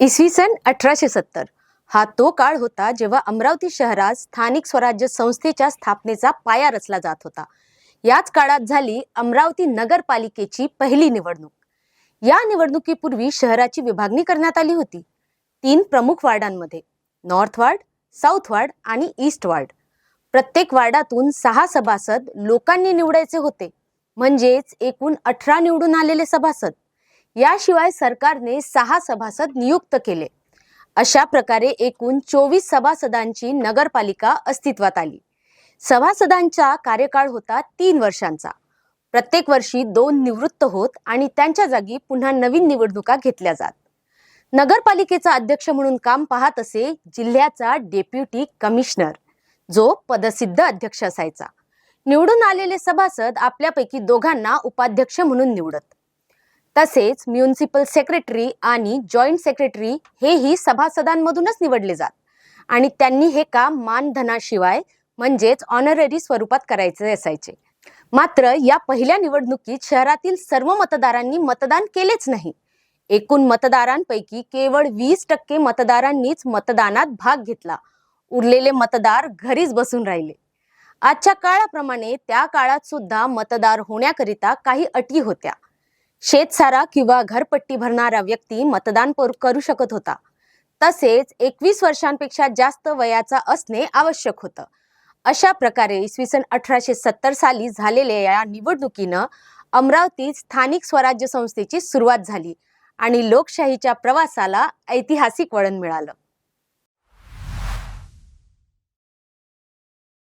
इसवी सन अठराशे सत्तर. हा तो काळ होता जेव्हा अमरावती शहरात स्थानिक स्वराज्य संस्थेच्या स्थापनेचा पाया रचला जात होता. याच काळात झाली अमरावती नगरपालिकेची पहिली निवडणूक. या निवडणुकीपूर्वी शहराची विभागणी करण्यात आली होती. तीन प्रमुख वार्डांमध्ये नॉर्थ वार्ड साऊथ वार्ड आणि ईस्ट वार्ड. प्रत्येक वार्डातून सहा सभासद लोकांनी निवडायचे होते. म्हणजेच एकूण अठरा निवडून आलेले सभासद. याशिवाय सरकारने सहा सभासद नियुक्त केले. अशा प्रकारे एकूण चोवीस सभासदांची नगरपालिका अस्तित्वात आली. सभासदांचा कार्यकाळ होता तीन वर्षांचा. प्रत्येक वर्षी दोन निवृत्त होत आणि त्यांच्या जागी पुन्हा नवीन निवडणुका घेतल्या जात. नगरपालिकेचा अध्यक्ष म्हणून काम पाहत असे जिल्ह्याचा डेप्युटी कमिशनर जो पदसिद्ध अध्यक्ष असायचा. निवडून आलेले सभासद आपल्यापैकी दोघांना उपाध्यक्ष म्हणून निवडत. तसेच म्युन्सिपल सेक्रेटरी आणि जॉईंट सेक्रेटरी हेही सभासदांमधूनच निवडले जात. आणि त्यांनी हे काम मानधनाशिवाय म्हणजेच ऑनररी स्वरूपात करायचे असायचे. मात्र या पहिल्या निवडणुकीत शहरातील सर्व मतदारांनी मतदान केलेच नाही. एकूण मतदारांपैकी केवळ वीस टक्के मतदारांनीच मतदानात भाग घेतला. उरलेले मतदार घरीच बसून राहिले. आजच्या काळाप्रमाणे त्या काळात सुद्धा मतदार होण्याकरिता काही अटी होत्या. शेतसारा किंवा घरपट्टी भरणारा व्यक्ती मतदान करू शकत होता. तसेच एकवीस वर्षांपेक्षा जास्त वयाचा असणे आवश्यक होतं. अशा प्रकारे इसवी सन अठराशे सत्तर साली झालेल्या या निवडणुकीनं अमरावतीत स्थानिक स्वराज्य संस्थेची सुरुवात झाली आणि लोकशाहीच्या प्रवासाला ऐतिहासिक वळण मिळालं.